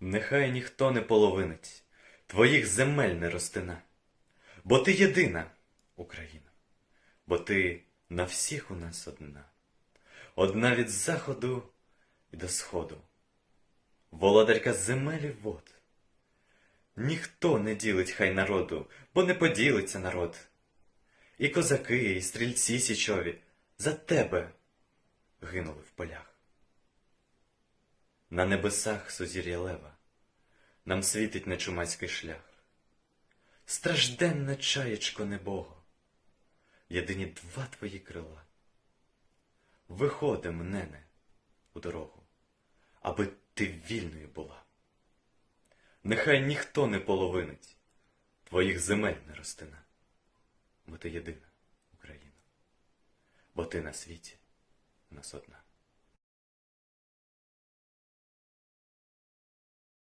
Нехай ніхто не половинить, твоїх земель не ростина, бо ти єдина, Україна, бо ти на всіх у нас одна, одна від заходу і до сходу, володарка земель і вод. Ніхто не ділить хай народу, бо не поділиться народ. І козаки, і стрільці січові за тебе гинули в полях. На небесах сузір'я лева, нам світить нечумацький шлях. Стражденне чаєчко небого, єдині два твої крила. Виходи, мнене, у дорогу, аби ти вільною була. Нехай ніхто не половинить, твоїх земель не ростина, бо ти єдина Україна, бо ти на світі нас одна.